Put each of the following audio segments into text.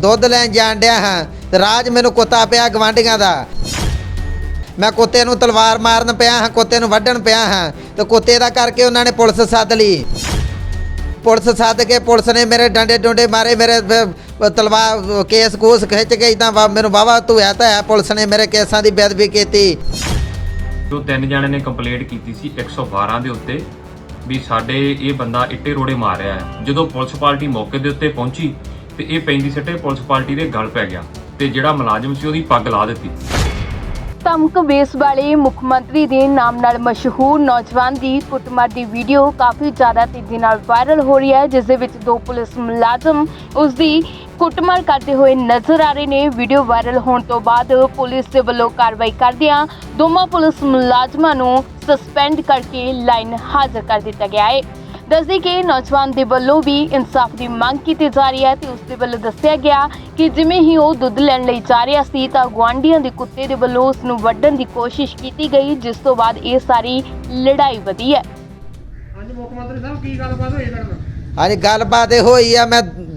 ਦੁੱਧ ਲੈਣ ਜਾਣ ਡਿਆ ਹਾਂ ਤੇ ਰਾਜ ਮੈਨੂੰ ਕੁੱਤਾ ਪਿਆ ਗਵਾਂਢੀਆਂ ਦਾ। ਮੈਂ ਕੁੱਤੇ ਨੂੰ ਤਲਵਾਰ ਮਾਰਨ ਪਿਆ ਹਾਂ, ਕੁੱਤੇ ਨੂੰ ਵੱਢਣ ਪਿਆ ਹਾਂ ਤੇ ਕੁੱਤੇ ਦਾ ਕਰਕੇ ਉਹਨਾਂ ਨੇ ਪੁਲਿਸ ਸੱਦ ਲਈ। ਪੁਲਿਸ ਸੱਦ ਕੇ ਪੁਲਿਸ ਨੇ ਮੇਰੇ ਡੰਡੇ ਡੁੰਡੇ ਮਾਰੇ, ਮੇਰੇ ਤਲਵਾਰ ਕੇਸ ਕੂਸ ਖਿੱਚ ਕੇ ਇਦਾਂ ਮੈਨੂੰ ਵਾਵਾ ਧੋਇਆ ਤਾਂ ਪੁਲਿਸ ਨੇ ਮੇਰੇ ਕੇਸਾਂ ਦੀ ਬੇਅਦਬੀ ਕੀਤੀ। ਜੋ ਤਿੰਨ ਜਣੇ ਨੇ ਕੰਪਲੇਂਟ ਕੀਤੀ ਸੀ 112 ਦੇ ਉੱਤੇ ਵੀ ਸਾਡੇ ਇਹ ਬੰਦਾ ਇੱਟੇ ਰੋੜੇ ਮਾਰ ਰਿਹਾ ਹੈ। ਜਦੋਂ ਪੁਲਿਸ ਪਾਰਟੀ ਮੌਕੇ ਦੇ ਉੱਤੇ ਪਹੁੰਚੀ ਤੇ ਇਹ ਪੈਂਦੀ ਸੱਟੇ ਪੁਲਿਸ ਪਾਰਟੀ ਦੇ ਗਲ ਪੈ ਗਿਆ ਤੇ ਜਿਹੜਾ ਮੁਲਾਜ਼ਮ ਸੀ ਉਹਦੀ ਪੱਗ ਲਾ ਦਿੱਤੀ। ਧਮਕ ਵੇਸ ਵਾਲੇ ਮੁੱਖ ਮੰਤਰੀ ਦੇ ਨਾਮ ਨਾਲ ਮਸ਼ਹੂਰ ਨੌਜਵਾਨ ਦੀ ਕੁੱਟਮਾਰ ਦੀ ਵੀਡੀਓ ਕਾਫੀ ਜ਼ਿਆਦਾ ਤੇਜ਼ੀ ਨਾਲ ਵਾਇਰਲ ਹੋ ਰਹੀ ਹੈ, ਜਿਸ ਦੇ ਵਿੱਚ ਦੋ ਪੁਲਿਸ ਮੁਲਾਜ਼ਮ ਉਸ ਦੀ ਕੁੱਟਮਾਰ ਕਰਦੇ ਹੋਏ ਨਜ਼ਰ ਆ ਰਹੇ ਨੇ। ਵੀਡੀਓ ਵਾਇਰਲ ਹੋਣ ਤੋਂ ਬਾਅਦ ਪੁਲਿਸ ਦੇ ਵੱਲੋਂ ਕਾਰਵਾਈ ਕਰਦਿਆਂ ਦੋਵਾਂ ਪੁਲਿਸ ਮੁਲਾਜ਼ਮਾਂ ਨੂੰ ਸਸਪੈਂਡ ਕਰਕੇ ਲਾਈਨ ਹਾਜ਼ਰ ਕਰ ਦਿੱਤਾ ਗਿਆ ਹੈ। ਦੱਸਦੇ ਕਿ ਨੌਜਵਾਨ ਦੇ ਵੱਲੋਂ ਵੀ ਇਨਸਾਫ ਦੀ ਮੰਗ ਕੀਤੀ ਜਾ ਰਹੀ ਹੈ ਤੇ ਉਸ ਦੇ ਵੱਲੋਂ ਦੱਸਿਆ ਗਿਆ ਕਿ ਜਿਵੇਂ ਹੀ ਉਹ ਦੁੱਧ ਲੈਣ ਲਈ ਜਾ ਰਿਹਾ ਸੀ ਤਾਂ ਗੁਆਂਢੀਆਂ ਦੇ ਕੁੱਤੇ ਦੇ ਵੱਲੋਂ ਉਸ ਨੂੰ ਵੱਢਣ ਦੀ ਕੋਸ਼ਿਸ਼ ਕੀਤੀ ਗਈ ਜਿਸ ਤੋਂ ਬਾਅਦ ਇਹ ਸਾਰੀ ਲੜਾਈ ਵਧੀ ਹੈ। ਹਾਂਜੀ ਮੁੱਖ ਮੰਤਰੀ ਸਾਹਿਬ ਕੀ ਗੱਲਬਾਤ ਹੋਈ ਤੁਹਾਡੇ ਨਾਲ? ਹਾਂਜੀ ਗੱਲਬਾਤ ਇਹ ਹੋਈ ਆ ਮੈਂ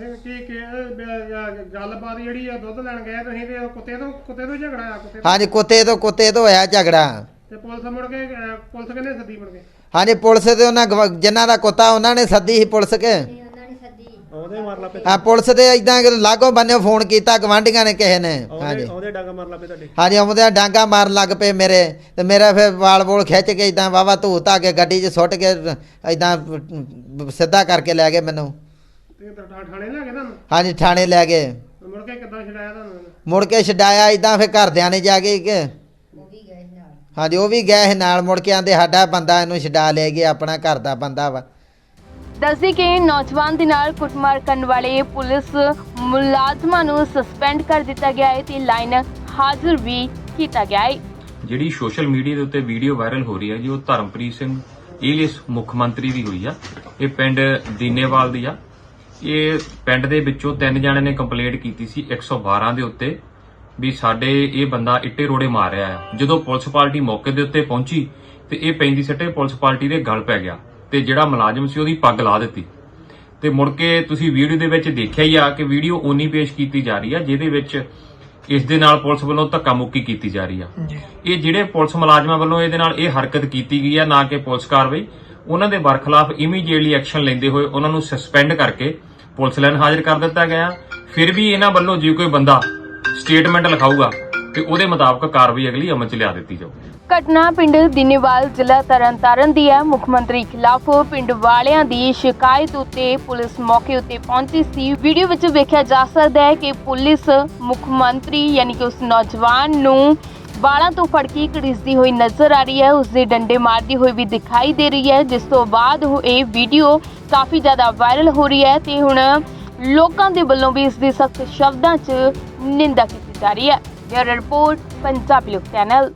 ਇਹ ਕੀ ਕੀ ਗੱਲਬਾਤ ਜਿਹੜੀ ਆ ਦੁੱਧ ਲੈਣ ਗਏ ਤੁਸੀਂ ਤੇ ਉਹ ਕੁੱਤੇ ਤੋਂ ਕੁੱਤੇ ਤੋਂ ਝਗੜਾ ਆ ਕੁੱਤੇ ਹਾਂਜੀ ਕੁੱਤੇ ਤੋਂ ਕੁੱਤੇ ਤੋਂ ਹੋਇਆ ਝਗੜਾ। ਤੇ ਪੁਲਿਸ ਮੁੜ ਕੇ ਪੁਲਿਸ ਕਹਿੰਦੇ ਸੱਦੀ ਮੁੜ ਕੇ? ਹਾਂਜੀ ਪੁਲਿਸ ਤੇ ਉਹਨਾਂ ਗਵ- ਜਿਨ੍ਹਾਂ ਦਾ ਕੁੱਤਾ ਉਹਨਾਂ ਨੇ ਸੱਦੀ ਸੀ ਪੁਲਿਸ ਕੇ। ਉਹਦੇ ਮਾਰ ਲਾ ਪੇ ਹਾਂ ਪੁਲਿਸ ਤੇ ਇਦਾਂ ਲਾਗੋ ਬੰਨਿਓ ਫੋਨ ਕੀਤਾ ਗਵਾਂਢੀਆਂ ਨੇ ਕਿਸੇ ਨੇ। ਹਾਂਜੀ। ਉਹਦੇ ਡੰਗ ਮਾਰ ਲਾ ਪੇ ਤੁਹਾਡੇ। ਹਾਂਜੀ ਆਉਂਦਿਆਂ ਡਾਂਗਾ ਮਾਰਨ ਲੱਗ ਪਏ ਮੇਰੇ। ਤੇ ਮੇਰਾ ਫਿਰ ਵਾਲ ਵੋਲ ਖਿੱਚ ਕੇ ਇਦਾਂ ਵਾਵਾ ਧੂ ਧਾ ਕੇ ਗੱਡੀ 'ਚ ਸੁੱਟ ਕੇ ਇਦਾਂ ਸਿੱਧਾ ਕਰਕੇ ਲੈ ਗਏ ਮੈਨੂੰ। ਤੇ ਤਾਂ ਠਾ- ਠਾਣੇ ਲੈ ਗਏ ਤੁਹਾਨੂੰ? ਹਾਂਜੀ ਥਾਣੇ ਲੈ ਗਏ। ਮੁੜ ਕੇ ਕਿੱਦਾਂ ਛਡਾਇਆ ਤੁਹਾਨੂੰ ਮੁੜ ਕੇ ਛਡਾਇਆ ਇਦਾਂ ਫਿਰ ਘਰਦਿਆਂ ਨੇ ਜਾ ਕੇ ਕਿ ਹਾਂਜੀ ਉਹ ਵੀ ਗਏ ਸੀ ਨਾਲ ਮੁੜ ਕੇ ਆਂਦੇ ਸਾਡਾ ਬੰਦਾ ਇਹਨੂੰ ਛਡਾ ਲੈ ਗਿਆ ਆਪਣਾ ਘਰ ਦਾ ਬੰਦਾ ਵਾ। ਦੱਸਦੇ ਕਿ ਨੌਜਵਾਨ ਦੇ ਨਾਲ ਕੁੱਟਮਾਰ ਕਰਨ ਵਾਲੇ ਪੁਲਿਸ ਮੁਲਾਜ਼ਮਾਂ ਨੂੰ ਸਸਪੈਂਡ ਕਰ ਦਿੱਤਾ ਗਿਆ ਹੈ ਤੇ ਲਾਈਨ ਹਾਜ਼ਰ ਵੀ ਕੀਤਾ ਗਿਆ ਹੈ। ਜਿਹੜੀ ਸੋਸ਼ਲ ਮੀਡੀਆ ਦੇ ਉੱਤੇ ਵੀਡੀਓ ਵਾਇਰਲ ਹੋ ਰਹੀ ਹੈ ਜੀ ਉਹ ਧਰਮਪ੍ਰੀਤ ਸਿੰਘ ਏਲੀਅਸ ਮੁੱਖ ਮੰਤਰੀ ਦੀ ਹੋਈ ਆ। ਇਹ ਪਿੰਡ ਦੀਨੇਵਾਲ ਦੀ ਆ। ਇਹ ਪਿੰਡ ਦੇ ਵਿੱਚੋਂ ਤਿੰਨ ਜਣੇ ਨੇ ਕੰਪਲੇਂਟ ਕੀਤੀ ਸੀ 112 ਦੇ ਉੱਤੇ ਵੀ ਸਾਡੇ ਇਹ ਬੰਦਾ ਇੱਟੇ ਰੋੜੇ ਮਾਰ ਰਿਹਾ ਹੈ। ਜਦੋਂ ਪੁਲਿਸ ਪਾਰਟੀ ਮੌਕੇ ਦੇ ਉੱਤੇ ਪਹੁੰਚੀ ਤੇ ਇਹ ਪੈਂਦੀ ਸੱਟੇ ਪੁਲਿਸ ਪਾਰਟੀ ਦੇ ਗਲ ਪੈ ਗਿਆ ਤੇ ਜਿਹੜਾ ਮੁਲਾਜ਼ਮ ਸੀ ਉਹਦੀ ਪੱਗ ਲਾ ਦਿੱਤੀ। ਤੇ ਮੁੜ ਕੇ ਤੁਸੀਂ ਵੀਡੀਓ ਦੇ ਵਿੱਚ ਦੇਖਿਆ ਹੀ ਆ ਕਿ ਵੀਡੀਓ ਓਨੀ ਪੇਸ਼ ਕੀਤੀ ਜਾ ਰਹੀ ਆ ਜਿਹਦੇ ਵਿੱਚ ਇਸ ਦੇ ਨਾਲ ਪੁਲਿਸ ਵੱਲੋਂ ਧੱਕਾ ਮੁੱਕੀ ਕੀਤੀ ਜਾ ਰਹੀ ਆ। ਇਹ ਜਿਹੜੇ ਪੁਲਿਸ ਮੁਲਾਜ਼ਮਾਂ ਵੱਲੋਂ ਇਹਦੇ ਨਾਲ ਇਹ ਹਰਕਤ ਕੀਤੀ ਗਈ ਆ ਨਾ ਕਿ ਪੁਲਿਸ ਕਾਰਵਾਈ ਉਹਨਾਂ ਦੇ ਬਰਖਲਾਫ ਇਮੀਡੀਏਟਲੀ ਐਕਸ਼ਨ ਲੈਂਦੇ ਹੋਏ ਉਹਨਾਂ ਨੂੰ ਸਸਪੈਂਡ ਕਰਕੇ ਪੁਲਿਸ ਲਾਈਨ ਹਾਜ਼ਰ ਕਰ ਦਿੱਤਾ ਗਿਆ। ਫਿਰ ਵੀ ਇਹਨਾਂ ਵੱਲੋਂ ਜੇ ਕੋਈ ਬੰਦਾ ਸਟੇਟਮੈਂਟ ਲਿਖਾਊਗਾ, ਤੇ ਉਹਦੇ ਮੁਤਾਬਕ ਕਾਰਵਾਈ ਅਗਲੀ ਅਮਲ ਚ ਲਿਆ ਦਿੱਤੀ ਜਾਊ ਘਟਨਾ ਪਿੰਡ ਦਿਨੇਵਾਲ ਜ਼ਿਲ੍ਹਾ ਤਰਨਤਾਰਨ ਦੀ ਹੈ। ਮੁੱਖ ਮੰਤਰੀ ਖਿਲਾਫ ਪਿੰਡ ਵਾਲਿਆਂ ਦੀ ਸ਼ਿਕਾਇਤ ਉੱਤੇ ਪੁਲਿਸ ਮੌਕੇ ਉੱਤੇ ਪਹੁੰਚੀ ਸੀ। ਵੀਡੀਓ ਵਿੱਚ ਵੇਖਿਆ ਜਾ ਸਕਦਾ ਹੈ ਕਿ ਪੁਲਿਸ ਮੁੱਖ ਮੰਤਰੀ ਯਾਨੀ ਕਿ ਉਸ ਨੌਜਵਾਨ ਨੂੰ ਵਾਲਾਂ ਤੋਂ ਫੜਕੀ ਘੜੀਸਦੀ ਹੋਈ ਨਜ਼ਰ ਆ ਰਹੀ ਹੈ। ਉਸ ਦੇ ਡੰਡੇ ਮਾਰਦੀ ਹੋਈ ਵੀ ਦਿਖਾਈ ਦੇ ਰਹੀ ਹੈ। ਜਿਸ ਤੋਂ ਬਾਅਦ ਉਹ ਇਹ ਵੀਡੀਓ ਕਾਫੀ ਜ਼ਿਆਦਾ ਵਾਇਰਲ ਹੋ ਰਹੀ ਹੈ ਤੇ ਹੁਣ ਲੋਕਾਂ ਦੇ ਵੱਲੋਂ ਵੀ ਇਸ ਦੀ ਸਖਤ ਸ਼ਬਦਾਂ 'ਚ ਨਿੰਦਾ ਕੀਤੀ ਜਾ ਰਹੀ ਹੈ। ਬਿਊਰੋ ਰਿਪੋਰਟ, ਪੰਜਾਬੀ ਲੋਕ ਚੈਨਲ।